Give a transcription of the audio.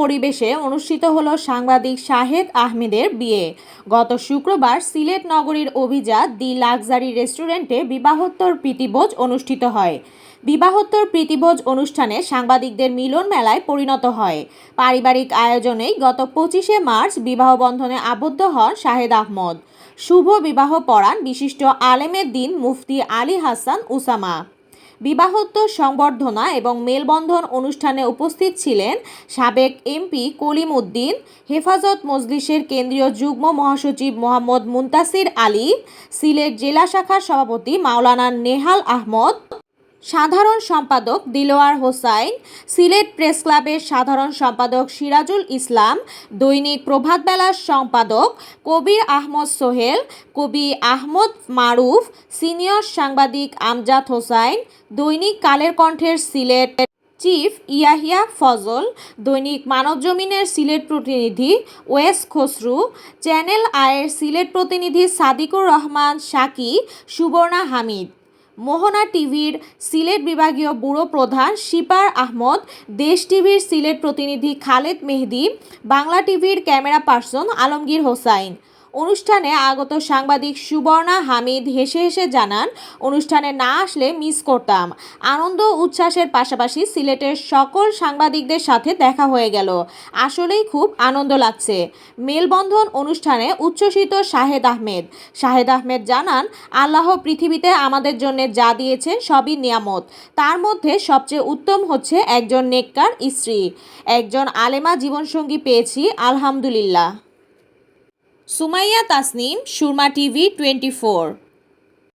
পরিবেশে অনুষ্ঠিত হলো সাংবাদিক শাহেদ আহমেদের বিয়ে। গত শুক্রবার সিলেট নগরীর অভিজাত দি লাক্সারি রেস্টুরেন্টে বিবাহোত্তর প্রীতিভোজ অনুষ্ঠিত হয়। বিবাহোত্তর প্রীতিভোজ অনুষ্ঠানে সাংবাদিকদের মিলন মেলায় পরিণত হয়। পারিবারিক আয়োজনেই গত পঁচিশে মার্চ বিবাহ বন্ধনে আবদ্ধ হন শাহেদ আহমদ। শুভ বিবাহ পড়ান বিশিষ্ট আলেমের দিন মুফতি আলী হাসান উসামা। বিবাহোত্তর সংবর্ধনা এবং মেলবন্ধন অনুষ্ঠানে উপস্থিত ছিলেন সাবেক এমপি কলিম উদ্দিন, হেফাজত মজলিসের কেন্দ্রীয় যুগ্ম মহাসচিব মোহাম্মদ মুন্তাসির আলী, সিলেট জেলা শাখার সভাপতি মাওলানা নেহাল আহমদ, সাধারণ সম্পাদক দিলোয়ার হোসাইন, সিলেট প্রেস ক্লাবের সাধারণ সম্পাদক সিরাজুল ইসলাম, দৈনিক প্রভাতবেলার সম্পাদক কবির আহমদ সোহেল, কবি আহমদ মারুফ সিনিয়র সাংবাদিক আমজাদ হোসাইন, দৈনিক কালের কণ্ঠের সিলেট চিফ ইয়াহিয়া ফজল, দৈনিক মানবজমিনের সিলেট প্রতিনিধি ওয়েস খসরু, চ্যানেল আয়ের সিলেট প্রতিনিধি সাদিকুর রহমান সাকি, সুবর্ণা হামিদ। মোহনা টিভির সিলেট বিভাগীয় ব্যুরো প্রধান শিপার আহমদ, দেশ টিভির সিলেট প্রতিনিধি খালেদ মেহেদি, বাংলা টিভির ক্যামেরা পার্সন আলমগীর হোসাইন। অনুষ্ঠানে আগত সাংবাদিক সুবর্ণা হামিদ হেসে হেসে জানান, অনুষ্ঠানে না আসলে মিস করতাম। আনন্দ উচ্ছ্বাসের পাশাপাশি সিলেটের সকল সাংবাদিকদের সাথে দেখা হয়ে গেল। আসলেই খুব আনন্দ লাগছে। মেলবন্ধন অনুষ্ঠানে উচ্ছ্বসিত শাহেদ আহমেদ। শাহেদ আহমেদ জানান, আল্লাহ পৃথিবীতে আমাদের জন্য যা দিয়েছেন সবই নিয়ামত। তার মধ্যে সবচেয়ে উত্তম হচ্ছে একজন নেককার স্ত্রী। একজন আলেমা জীবনসঙ্গী পেয়েছি, আলহামদুলিল্লাহ। Sumaiya Tasnim Surma TV twenty four.